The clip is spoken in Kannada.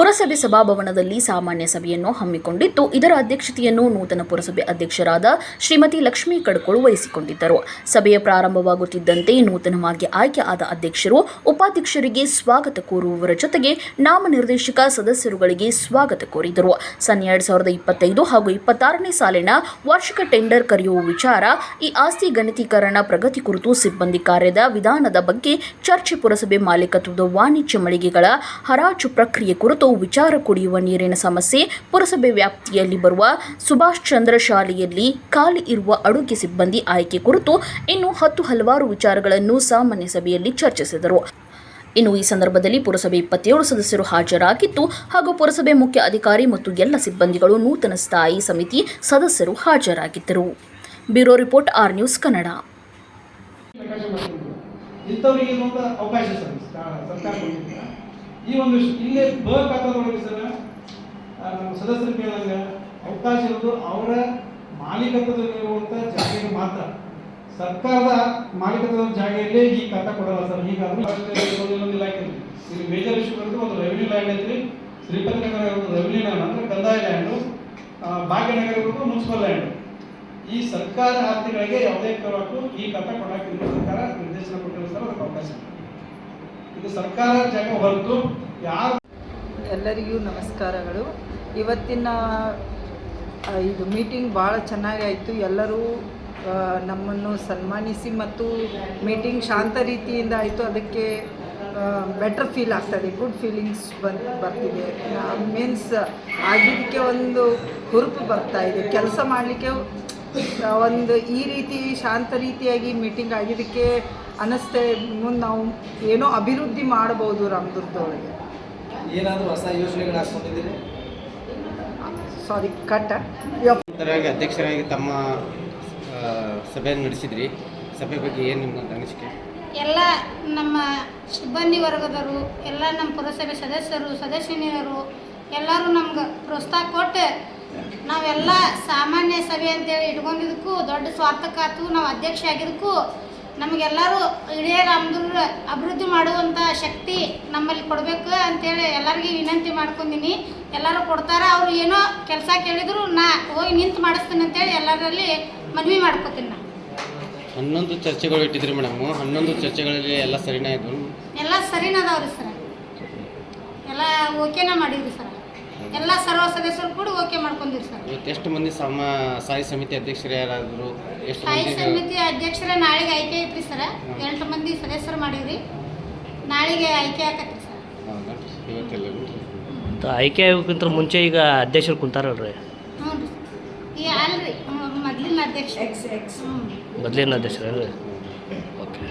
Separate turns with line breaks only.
ಪುರಸಭೆ ಸಭಾಭವನದಲ್ಲಿ ಸಾಮಾನ್ಯ ಸಭೆಯನ್ನು ಹಮ್ಮಿಕೊಂಡಿತ್ತು. ಇದರ ಅಧ್ಯಕ್ಷತೆಯನ್ನು ನೂತನ ಪುರಸಭೆ ಅಧ್ಯಕ್ಷರಾದ ಶ್ರೀಮತಿ ಲಕ್ಷ್ಮೀ ಕಡ್ಕೋಳು ವಹಿಸಿಕೊಂಡಿದ್ದರು. ಸಭೆಯ ಪ್ರಾರಂಭವಾಗುತ್ತಿದ್ದಂತೆ ನೂತನವಾಗಿ ಆಯ್ಕೆ ಆದ ಅಧ್ಯಕ್ಷರು, ಉಪಾಧ್ಯಕ್ಷರಿಗೆ ಸ್ವಾಗತ ಕೋರುವವರ ಜೊತೆಗೆ ನಾಮನಿರ್ದೇಶಕ ಸದಸ್ಯರುಗಳಿಗೆ ಸ್ವಾಗತ ಕೋರಿದರು. ಸನ್ ಎರಡ್ ಸಾವಿರದ ಇಪ್ಪತ್ತೈದು ಹಾಗೂ ಇಪ್ಪತ್ತಾರನೇ ಸಾಲಿನ ವಾರ್ಷಿಕ ಟೆಂಡರ್ ಕರೆಯುವ ವಿಚಾರ, ಈ ಆಸ್ತಿ ಗಣಿತೀಕರಣ ಪ್ರಗತಿ ಕುರಿತು ಸಿಬ್ಬಂದಿ ಕಾರ್ಯದ ವಿಧಾನದ ಬಗ್ಗೆ ಚರ್ಚೆ ಪುರಸಭೆ ಮಾಲೀಕತ್ವದ ವಾಣಿಜ್ಯ ಮಳಿಗೆಗಳ ಹರಾಜು ಪ್ರಕ್ರಿಯೆ ಕುರಿತು ವಿಚಾರ ಕುಡಿಯುವ ನೀರಿನ ಸಮಸ್ಯೆ ಪುರಸಭೆ ವ್ಯಾಪ್ತಿಯಲ್ಲಿ ಬರುವ ಸುಭಾಷ್ ಚಂದ್ರ ಶಾಲೆಯಲ್ಲಿ ಖಾಲಿ ಇರುವ ಅಡುಗೆ ಸಿಬ್ಬಂದಿ ಆಯ್ಕೆ ಕುರಿತು ಇನ್ನು ಹತ್ತು ಹಲವಾರು ವಿಚಾರಗಳನ್ನು ಸಾಮಾನ್ಯ ಸಭೆಯಲ್ಲಿ ಚರ್ಚಿಸಿದರು. ಇನ್ನು ಈ ಸಂದರ್ಭದಲ್ಲಿ ಪುರಸಭೆ ಇಪ್ಪತ್ತೇಳು ಸದಸ್ಯರು ಹಾಜರಾಗಿದ್ದು ಹಾಗೂ ಪುರಸಭೆ ಮುಖ್ಯ ಅಧಿಕಾರಿ ಮತ್ತು ಎಲ್ಲ ಸಿಬ್ಬಂದಿಗಳು ನೂತನ ಸ್ಥಾಯಿ ಸಮಿತಿ ಸದಸ್ಯರು ಹಾಜರಾಗಿದ್ದರು. Bureau report R news Kannada.
ಅವಕಾಶ ಈ ಒಂದು ಇಲ್ಲೇ ಬ ಖಾತಾದೊಳಗೆ ಸರ್? ನಮ್ಮ ಸದಸ್ಯರು ಕೇಳಂಗ ಅವಕಾಶ ಇರೋದು ಅವರ ಮಾಲೀಕತ್ವದಲ್ಲಿರುವಂಥ ಜಾಗೆಗೆ ಮಾತ್ರ. ಸರ್ಕಾರದ ಮಾಲೀಕತ್ವದ ಜಾಗೆಯಲ್ಲೇ ಈ ಖಾತಾ ಕೊಡಲ್ಲ ಸರ್. ಹೀಗಾಗಿ ಇಲ್ಲಿ ಮೇಜರ್ ಇಶ್ಯೂ ಬಂದು ಒಂದು ರೆವಿನ್ಯೂ ಲ್ಯಾಂಡ್ ಐತ್ರಿ. ಶ್ರೀಪತ್ ನಗರ ಇರೋದು ರೆವಿನ್ಯೂ ಲ್ಯಾಂಡ್ ಅಂದ್ರೆ ಕಂದಾಯ ಲ್ಯಾಂಡು ಭಾಗ್ಯನಗರ ಇರೋದು ಮುನ್ಸಿಪಲ್ ಲ್ಯಾಂಡ್ ಈ ಸರ್ಕಾರ ಆಸ್ತಿಗಳಿಗೆ ಯಾವುದೇ ಕಾರಣಕ್ಕೂ ಈ ಖಾತಾ ಕೊಡಕ್ಕೆ ಸರ್ಕಾರ ನಿರ್ದೇಶನ ಕೊಟ್ಟಿರೋ ಸರ್. ಅದಕ್ಕೆ ಅವಕಾಶ ಇದೆ. ಸರ್ಕಾರ ಜಾಗ ಹೊರತು ಯಾರು
ಎಲ್ಲರಿಗೂ ನಮಸ್ಕಾರಗಳು. ಇವತ್ತಿನ ಇದು ಮೀಟಿಂಗ್ ಭಾಳ ಚೆನ್ನಾಗಿ ಆಯಿತು. ಎಲ್ಲರೂ ನಮ್ಮನ್ನು ಸನ್ಮಾನಿಸಿ ಮತ್ತು ಮೀಟಿಂಗ್ ಶಾಂತ ರೀತಿಯಿಂದ ಆಯಿತು. ಅದಕ್ಕೆ ಬೆಟರ್ ಫೀಲ್ ಆಗ್ತದೆ. ಗುಡ್ ಫೀಲಿಂಗ್ಸ್ ಬಂದು ಬರ್ತಿದೆ. ಮೀನ್ಸ್ ಆಗಿದ್ದಕ್ಕೆ ಒಂದು ಹುರುಪು ಬರ್ತಾ ಇದೆ. ಕೆಲಸ ಮಾಡಲಿಕ್ಕೆ ಒಂದು ಈ ರೀತಿ ಶಾಂತ ರೀತಿಯಾಗಿ ಮೀಟಿಂಗ್ ಆಗಿದ್ದಕ್ಕೆ ಅನ್ನಿಸ್ತೆ ಮುಂದೆ ನಾವು ಏನೋ ಅಭಿವೃದ್ಧಿ ಮಾಡ್ಬೋದು ರಾಮದುರ್ಗದೊಳಗೆ.
ಏನಾದರೂ ಹೊಸ ಯೋಜನೆಗಳು ಹಾಕ್ಕೊಂಡಿದ್ದೀರಿ
ಸಾರಿ ಕಟ್ಟ
ಅಧ್ಯಕ್ಷರಾಗಿ ತಮ್ಮ ಸಭೆಯನ್ನು ನಡೆಸಿದ್ರಿ. ಸಭೆ ಬಗ್ಗೆ ಏನು ನಿಮ್ಮ ಅನಿಸಿಕೆ?
ಎಲ್ಲ ನಮ್ಮ ಸಿಬ್ಬಂದಿ ವರ್ಗದವರು ಎಲ್ಲ ನಮ್ಮ ಪುರಸಭೆ ಸದಸ್ಯರು ಸದಸ್ಯನಿಯರು ಎಲ್ಲರೂ ನಮ್ಗೆ ಪ್ರೋತ್ಸಾಹ ಕೊಟ್ಟು ನಾವೆಲ್ಲ ಸಾಮಾನ್ಯ ಸಭೆ ಅಂತೇಳಿ ಇಟ್ಕೊಂಡಿದ್ದಕ್ಕೂ ದೊಡ್ಡ ಸ್ವಾರ್ಥಕ್ಕಾತು ನಾವು ಅಧ್ಯಕ್ಷ ಆಗಿದ್ದಕ್ಕೂ ನಮಗೆಲ್ಲರೂ ಇಡೀ ರಾಮದುರ್ಗ ಅಭಿವೃದ್ಧಿ ಮಾಡುವಂಥ ಶಕ್ತಿ ನಮ್ಮಲ್ಲಿ ಕೊಡಬೇಕು ಅಂತೇಳಿ ಎಲ್ಲರಿಗೂ ವಿನಂತಿ ಮಾಡ್ಕೊಂಡಿನಿ. ಎಲ್ಲರೂ ಕೊಡ್ತಾರೆ ಅವರು ಏನೋ ಕೆಲಸ ಕೇಳಿದ್ರು ನಾ ಹೋಗಿ ನಿಂತು ಮಾಡಿಸ್ತೀನಿ ಅಂತೇಳಿ ಎಲ್ಲರಲ್ಲಿ ಮನವಿ ಮಾಡ್ಕೊತೀನಿ ನಾನು.
ಹನ್ನೊಂದು ಚರ್ಚೆಗಳು ಇಟ್ಟಿದ್ರಿ ಮೇಡಮ್. ಹನ್ನೊಂದು ಚರ್ಚೆಗಳಲ್ಲಿ ಎಲ್ಲ ಸರಿನೇ ಇದ್ವು?
ಎಲ್ಲ ಸರಿನದಾವ್ರಿ ಸರ್. ಎಲ್ಲ ಓಕೆನ ಮಾಡಿದ್ರಿ ಸರ್. ಎಲ್ಲ ಸರ್ವ ಸದಸ್ಯರು ಕೂಡ ಓಕೆ ಸರ್.
ಇವತ್ತು ಎಷ್ಟು ಮಂದಿ ಸಮ ಸಾಯಿ ಸಮಿತಿ ಅಧ್ಯಕ್ಷರು ಯಾರಾದರು? ಎಷ್ಟು
ಸ್ಥಾಯಿ
ಮಂದಿ
ಸಮಿತಿ ಅಧ್ಯಕ್ಷರ ನಾಳೆಗೆ ಆಯ್ಕೆ ಐತ್ರಿ ಸರ್. ಎಂಟು ಮಂದಿ ಸದಸ್ಯರು ಮಾಡೀವ್ರಿ. ನಾಳೆಗೆ ಆಯ್ಕೆ ಆಕತ್ರಿ ಸರ್.
ಹೌದಾ? ಇವತ್ತೆಲ್ಲರೂ
ಮತ್ತು ಆಯ್ಕೆ ಆಗೋಕ್ಕಿಂತ ಮುಂಚೆ ಈಗ ಅಧ್ಯಕ್ಷರು ಕುಂತಾರಲ್ರಿ?
ಹ್ಞೂ ರೀ ಈ ಅಲ್ರಿ ಮೊದಲಿನ ಅಧ್ಯಕ್ಷ
ಎಕ್ಸ್ ಎಕ್ಸ್
ಹ್ಞೂ
ಮೊದಲಿನ ಅಧ್ಯಕ್ಷರಲ್ರಿ? ಓಕೆ.